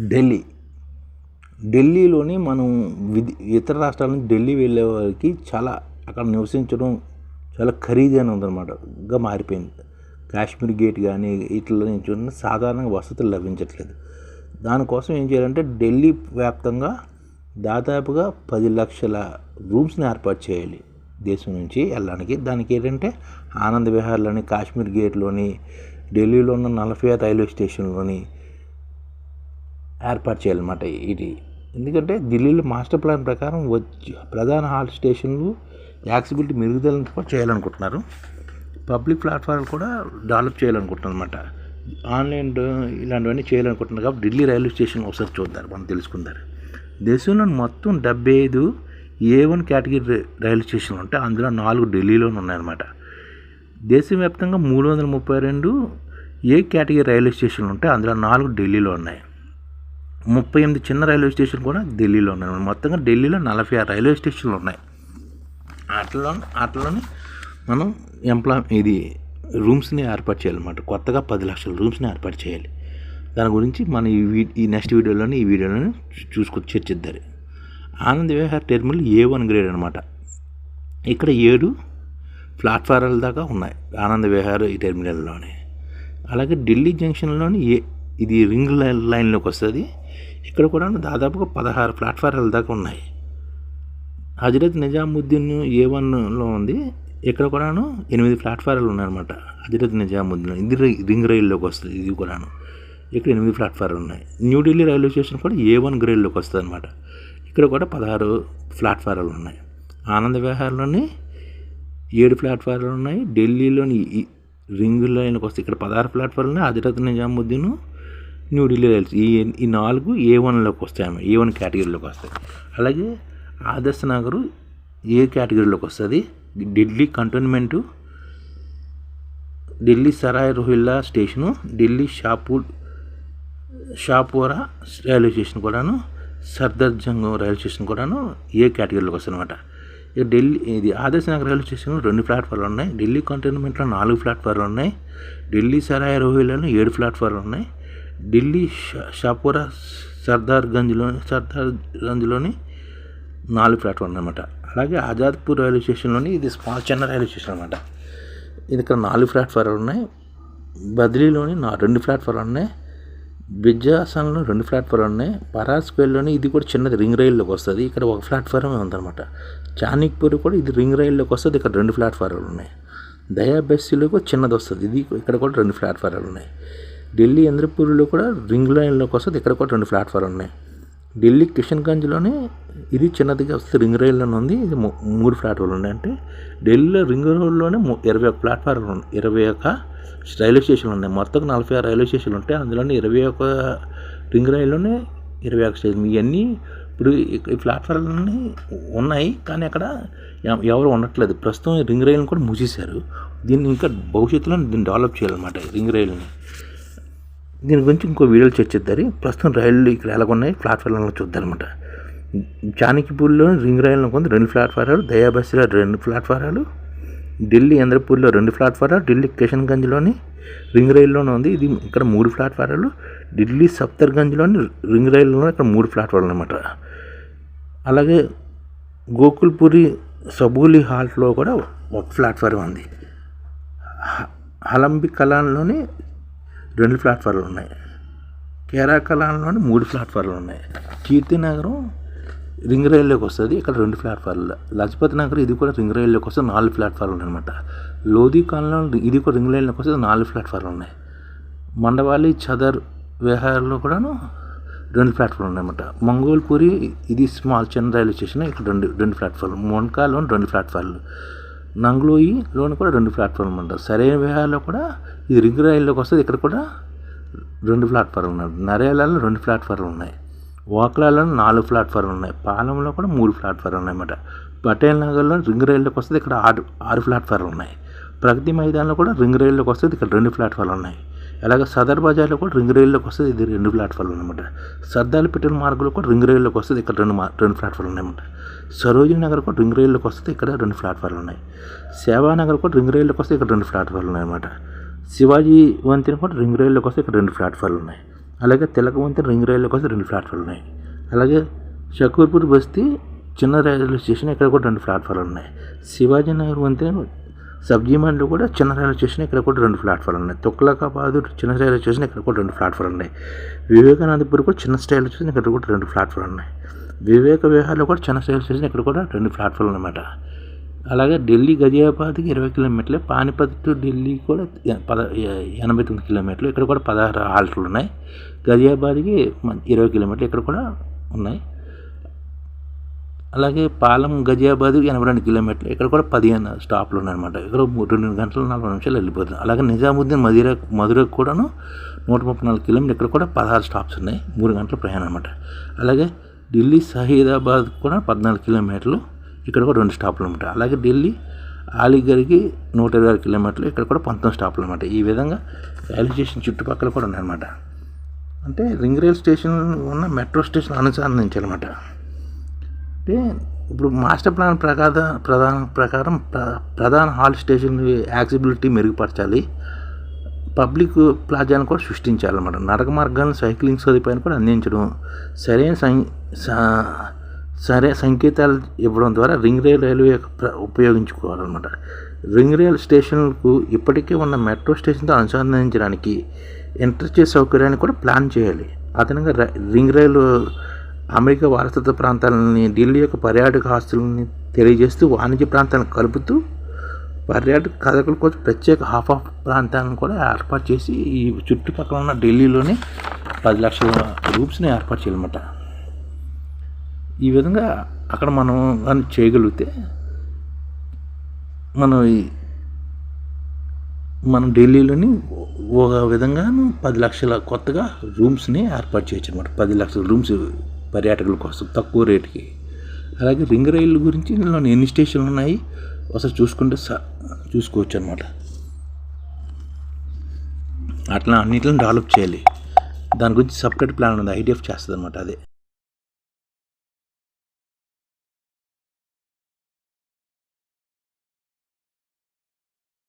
ఢిల్లీ. ఢిల్లీలోని మనం విది ఇతర రాష్ట్రాల నుంచి ఢిల్లీ వెళ్ళే వారికి చాలా అక్కడ నివసించడం చాలా ఖరీదైన ఉందన్నమాట. మారిపోయింది. కాశ్మీర్ గేట్ కానీ ఇట్లా నుంచి సాధారణంగా వసతులు లభించట్లేదు. దానికోసం ఏం చేయాలంటే ఢిల్లీ వ్యాప్తంగా దాదాపుగా పది లక్షల రూమ్స్ని ఏర్పాటు చేయాలి. దేశం నుంచి వెళ్ళడానికి. దానికి ఏంటంటే ఆనంద్ విహార్లోని కాశ్మీర్ గేట్లోని ఢిల్లీలో ఉన్న నలభై రైల్వే స్టేషన్లోని ఏర్పాటు చేయాలన్నమాట ఇది. ఎందుకంటే ఢిల్లీలో మాస్టర్ ప్లాన్ ప్రకారం వచ్చి ప్రధాన హాల్ స్టేషన్లు యాక్సిబిలిటీ మెరుగుదలను కూడా చేయాలనుకుంటున్నారు. పబ్లిక్ ప్లాట్ఫామ్లు కూడా డెవలప్ చేయాలనుకుంటున్నారు అనమాట ఆన్లైన్ ఇలాంటివన్నీ చేయాలనుకుంటున్నారు కాబట్టి ఢిల్లీ రైల్వే స్టేషన్ ఒకసారి చూద్దారు మనం తెలుసుకుందారు. దేశంలో మొత్తం డెబ్బై ఐదు ఏ వన్ కేటగిరీ రైల్వే స్టేషన్లు ఉంటాయి అందులో నాలుగు ఢిల్లీలోనే ఉన్నాయన్నమాట. దేశవ్యాప్తంగా మూడు వందల ముప్పై రెండు ఏ కేటగిరీ రైల్వే స్టేషన్లు ఉంటాయి అందులో నాలుగు ఢిల్లీలో ఉన్నాయి. ముప్పై ఎనిమిది చిన్న రైల్వే స్టేషన్ కూడా ఢిల్లీలో ఉన్నాయి. మొత్తంగా ఢిల్లీలో నలభై ఆరు రైల్వే స్టేషన్లు ఉన్నాయి. వాటిలో అట్లనే మనం ఎంప్లాయ్ ఇది రూమ్స్ని ఏర్పాటు చేయాలన్నమాట. కొత్తగా పది లక్షల రూమ్స్ని ఏర్పాటు చేయాలి. దాని గురించి మనం ఈ వీ ఈ నెక్స్ట్ వీడియోలోని ఈ వీడియోలోని చూసుకొని చర్చిద్దారు. Anand Vihar terminal A one grade అనమాట ఇక్కడ ఏడు ప్లాట్ఫారాల దాకా ఉన్నాయి. ఆనంద విహార్ ఈ టెర్మినల్లోనే. అలాగే ఢిల్లీ జంక్షన్లోని ఏ ఇది రింగ్ లైన్ లైన్లోకి వస్తుంది. ఇక్కడ కూడా దాదాపుగా పదహారు ప్లాట్ఫారాల దాకా ఉన్నాయి. హజరత్ నిజాముద్దీన్ ఏ వన్లో ఉంది. ఇక్కడ కూడాను ఎనిమిది ప్లాట్ఫారాలు ఉన్నాయన్నమాట. హజరత్ నిజాముద్దీన్ ఇది రింగ్ రైల్లోకి వస్తుంది ఇది కూడాను ఇక్కడ ఎనిమిది ప్లాట్ఫారాలు ఉన్నాయి. న్యూఢిల్లీ రైల్వే స్టేషన్ కూడా ఏ వన్ గ్రేడ్లోకి వస్తుంది అనమాట ఇక్కడ కూడా పదహారు ప్లాట్ఫారాలు ఉన్నాయి. ఆనంద విహార్లోని ఏడు ప్లాట్ఫారాలు ఉన్నాయి. ఢిల్లీలోని రింగ్ లైన్కి వస్తే ఇక్కడ పదహారు ప్లాట్ఫారాలు ఉన్నాయి. హజరత్ నిజాముద్దీన్ న్యూ రైల్స్ ఈ ఈ నాలుగు ఏ వన్లోకి వస్తాయి ఏ వన్ కేటగిరీలోకి వస్తాయి. అలాగే ఆదర్శ నగరు ఏ కేటగిరీలోకి వస్తుంది? Delhi cantonment Delhi Sarai Rohilla station Delhi Shahpur Shahpura railway station కూడాను సర్దార్ జంగ్ రైల్వే స్టేషన్ కూడాను ఏ కేటగిరీలోకి వస్తుంది అనమాట ఇక ఢిల్లీ ఇది ఆదర్శ నగర్ రైల్వే స్టేషన్లో రెండు ప్లాట్ఫార్లు ఉన్నాయి. ఢిల్లీ కంటోన్మెంట్లో నాలుగు ప్లాట్ఫార్లు ఉన్నాయి. ఢిల్లీ సరాయ్ రోహిల్లాలో ఏడు ప్లాట్ఫారాలు ఉన్నాయి. ఢిల్లీ షాపురా సర్దార్ గంజ్లోని సర్దార్ గంజ్లోని నాలుగు ప్లాట్ఫామ్ అనమాట అలాగే ఆజాద్పూర్ రైల్వే స్టేషన్లోని ఇది స్మాల్ చిన్న రైల్వే స్టేషన్ అనమాట ఇది ఇక్కడ నాలుగు ప్లాట్ఫారాలు ఉన్నాయి. బదిలీలోని నా రెండు ప్లాట్ఫారాలు ఉన్నాయి. బిజ్జాసన్లో రెండు ప్లాట్ఫారాలు ఉన్నాయి. పరాస్ ఇది కూడా చిన్నది రింగ్ రైల్లోకి వస్తుంది. ఇక్కడ ఒక ప్లాట్ఫారమే ఉందన్నమాట. చానిక్పూర్ కూడా ఇది రింగ్ రైల్లోకి వస్తుంది. ఇక్కడ రెండు ప్లాట్ఫారాలు ఉన్నాయి. దయాబెస్సీలో కూడా చిన్నది వస్తుంది. ఇది ఇక్కడ కూడా రెండు ప్లాట్ఫారాలు ఉన్నాయి. ఢిల్లీ ఇంద్రపూరిలో కూడా రింగ్ లైన్లోకి వస్తుంది ఇక్కడ కూడా రెండు ప్లాట్ఫారం ఉన్నాయి. ఢిల్లీ కిషన్గంజ్లోనే ఇది చిన్నదిగా వస్తే రింగ్ రైల్లోనే ఉంది. ఇది మూడు ప్లాట్ఫారాలు ఉన్నాయి అంటే ఢిల్లీలో రింగ్ రోడ్లోనే ఇరవై ఒక ప్లాట్ఫారాలు ఇరవై ఒక రైల్వే స్టేషన్లు ఉన్నాయి. మొత్తం నలభై ఆరు రైల్వే స్టేషన్లు ఉంటాయి. అందులోనే ఇరవై ఒక రింగ్ రైల్లోనే ఇరవై ఒక స్టేషన్. ఇవన్నీ ఇప్పుడు ఈ ప్లాట్ఫారాలన్నీ ఉన్నాయి. కానీ అక్కడ ఎవరు ఉండట్లేదు. ప్రస్తుతం రింగ్ రైల్ని కూడా మూసేశారు. దీన్ని ఇంకా భవిష్యత్తులో దీన్ని డెవలప్ చేయాలన్నమాట రింగ్ రైల్ని. దీని గురించి ఇంకో వీడియోలు చర్చిద్దారు ప్రస్తుతం రైళ్ళు ఇక్కడ ఎలాగున్నాయి? ప్లాట్ఫారాలను చూద్దారనమాట జానకిపూర్లో రింగ్ రైలు కొంత రెండు ప్లాట్ఫారాలు దయాబస్సులో రెండు ప్లాట్ఫారాలు ఢిల్లీ ఇంద్రపూర్లో రెండు ప్లాట్ఫారాలు ఢిల్లీ కిషన్గంజ్లోని రింగ్ రైల్లోనే ఉంది. ఇది ఇక్కడ మూడు ప్లాట్ఫారాలు ఢిల్లీ సప్తర్గంజ్లోని రింగ్ రైల్లోనే ఇక్కడ మూడు ప్లాట్ఫారాలు అనమాట అలాగే గోకుల్పూరి సబూలి హాల్ట్లో కూడా ఒక ప్లాట్ఫారం ఉంది. హలంబి కలాన్లోని రెండు ప్లాట్ఫారాలు ఉన్నాయి. కేరా మూడు ప్లాట్ఫారాలు ఉన్నాయి. కీర్తినగరం రింగ్ రైల్లోకి వస్తుంది ఇక్కడ రెండు ప్లాట్ఫారాలు. లజపతి నగర్ ఇది కూడా రింగ్ రైల్లోకి వస్తే నాలుగు ప్లాట్ఫారాలు అనమాట లోధి కాలంలో ఇది కూడా రింగ్ రైల్లోకి వస్తే నాలుగు ప్లాట్ఫారాలు ఉన్నాయి. మండవాలి చదర్ విహార్లో కూడాను రెండు ప్లాట్ఫామ్ ఉన్నాయన్నమాట. మంగోల్పూరి ఇది స్మాల్ చిన్న రైల్వే స్టేషన్ ఇక్కడ రెండు రెండు ప్లాట్ఫార్లు. మొన్కాలో రెండు ప్లాట్ఫార్లు. నంగ్లోయిలోని కూడా రెండు ప్లాట్ఫార్లు ఉంటాయి సరైన విహార్లో కూడా ఇది రింగ్ రైల్లోకి వస్తుంది. ఇక్కడ కూడా రెండు ప్లాట్ఫామ్లు ఉన్నాయి. నరేలాలో రెండు ప్లాట్ఫామ్లు ఉన్నాయి. ఓక్లాలో నాలుగు ప్లాట్ఫామ్లు ఉన్నాయి. పాలెంలో కూడా మూడు ప్లాట్ఫామ్లు ఉన్నాయన్నమాట పటేల్ నగర్లో రింగ్ రైల్లోకి వస్తుంది. ఇక్కడ ఆరు ఆరు ప్లాట్ఫామ్లు ఉన్నాయి. ప్రగతి మైదానంలో కూడా రింగ్ రైల్లోకి వస్తుంది. ఇక్కడ రెండు ప్లాట్ఫార్మ్లు ఉన్నాయి. అలాగే సదర్ బజార్లో కూడా రింగ్ రైల్లోకి వస్తుంది. ఇది రెండు ప్లాట్ఫామ్లు అనమాట సర్దాలు పెట్రోల్ మార్గంలో కూడా రింగ్ రైల్లోకి వస్తుంది. ఇక్కడ రెండు మా రెండు ప్లాట్ఫామ్లు ఉన్నాయన్నమాట సరోజిని నగర్ కూడా రింగ్ రైల్లోకి వస్తుంది. ఇక్కడ రెండు ప్లాట్ఫామ్లు ఉన్నాయి. సేవానగర్ కూడా రింగ్ రైల్లోకి వస్తే ఇక్కడ రెండు ప్లాట్ఫామ్లు ఉన్నాయన్నమాట శివాజీ వంతెన కూడా రింగ్ రైల్లోకి వస్తే ఇక్కడ రెండు ప్లాట్ఫార్లు ఉన్నాయి. అలాగే తెలక వంతెన రింగ్ రైల్లోకి కోసం రెండు ప్లాట్ఫార్లు ఉన్నాయి. అలాగే షకూర్పూర్ బస్తీ చిన్న రైల్వే స్టేషన్ ఇక్కడ కూడా రెండు ప్లాట్ఫార్లు ఉన్నాయి. శివాజీ నగర్ వంతెన సబ్జీ మండలి కూడా చిన్న రైల్వే స్టేషన్ ఇక్కడ కూడా రెండు ప్లాట్ఫార్లు ఉన్నాయి. తుక్లకాబాదు చిన్న రైల్వే స్టేషన్ ఇక్కడ కూడా రెండు ప్లాట్ఫార్లు ఉన్నాయి. వివేకానందపూర్ కూడా చిన్న రైల్వే స్టేషన్ ఇక్కడ కూడా రెండు ప్లాట్ఫార్లు ఉన్నాయి. వివేక విహార్లో కూడా చిన్న రైల్వే స్టేషన్ ఇక్కడ కూడా రెండు ప్లాట్ఫార్లు అన్నమాట. అలాగే ఢిల్లీ గజియాబాద్కి ఇరవై కిలోమీటర్లు పానిపత్ టు ఢిల్లీ కూడా పద ఎనభై తొమ్మిది కిలోమీటర్లు ఇక్కడ కూడా పదహారు హాల్ట్లు ఉన్నాయి. గజియాబాద్కి మ- ఇరవై కిలోమీటర్లు ఇక్కడ కూడా ఉన్నాయి. అలాగే పాలెం గజియాబాద్ ఎనభై రెండు కిలోమీటర్లు ఇక్కడ కూడా పదిహేను స్టాప్లు ఉన్నాయన్నమాట. ఇక్కడ రెండు గంటల నలభై నిమిషాలు వెళ్ళిపోతుంది. అలాగే నిజాముద్దీన్ మధుర మధురకు కూడాను నూట ముప్పై నాలుగు కిలోమీటర్లు ఇక్కడ కూడా పదహారు స్టాప్స్ ఉన్నాయి మూడు గంటల ప్రయాణం అనమాట అలాగే ఢిల్లీ సహీదాబాద్ కూడా పద్నాలుగు కిలోమీటర్లు ఇక్కడ కూడా రెండు స్టాపులు అనమాట అలాగే ఢిల్లీ అలీగర్కి నూట ఇరవై ఆరు కిలోమీటర్లు ఇక్కడ కూడా పంతొమ్మిది స్టాప్లు అనమాట ఈ విధంగా రైల్వే స్టేషన్ చుట్టుపక్కల కూడా ఉన్నాయన్నమాట అంటే రింగ్ రైల్ స్టేషన్ ఉన్న మెట్రో స్టేషన్ అనుసంధానించాలన్నమాట అంటే ఇప్పుడు మాస్టర్ ప్లాన్ ప్రకారం ప్రధాన ప్రకారం ప్ర- ప్రధాన హాల్ స్టేషన్ యాక్సిబిలిటీ మెరుగుపరచాలి. పబ్లిక్ ప్లాజాను కూడా సృష్టించాలన్నమాట. నడక మార్గాలను సైక్లింగ్ సదుపాయాన్ని కూడా అందించడం సరైన సం సరే సంకేతాలు ఇవ్వడం ద్వారా రింగ్ రైల్ రైల్వే యొక్క ప్ర- ఉపయోగించుకోవాలన్నమాట. రింగ్ రైల్ స్టేషన్లకు ఇప్పటికే ఉన్న మెట్రో స్టేషన్తో అనుసంధానించడానికి ఇంటర్చేంజ్ సౌకర్యాన్ని కూడా ప్లాన్ చేయాలి. అదనంగా రింగ్ రైలు అమెరికా వారసత్వ ప్రాంతాలని ఢిల్లీ యొక్క పర్యాటక ఆస్తులని తెలియజేస్తూ వాణిజ్య ప్రాంతాలను కలుపుతూ పర్యాటక కథకుల కోసం ప్రత్యేక హాఫ్ ఆఫ్ ప్రాంతాలను కూడా ఏర్పాటు చేసి ఈ చుట్టుపక్కల ఉన్న ఢిల్లీలోనే పది లక్షల రూప్స్ని ఏర్పాటు చేయాలన్నమాట. ఈ విధంగా అక్కడ మనం కానీ చేయగలిగితే మనం మనం ఢిల్లీలోని ఒక విధంగా పది లక్షల కొత్తగా రూమ్స్ని ఏర్పాటు చేయొచ్చు అనమాట పది లక్షల రూమ్స్ పర్యాటకుల కోసం తక్కువ రేటుకి. అలాగే రింగ్ రైలు గురించి ఇందులో ఎన్ని స్టేషన్లు ఉన్నాయి ఒకసారి చూసుకుంటే స- చూసుకోవచ్చు అనమాట అట్లా అన్నిటిని డెవలప్ చేయాలి. దాని గురించి సపరేట్ ప్లాన్ ఉంది. ఐడిఎఫ్ చేస్తుంది అనమాట అదే.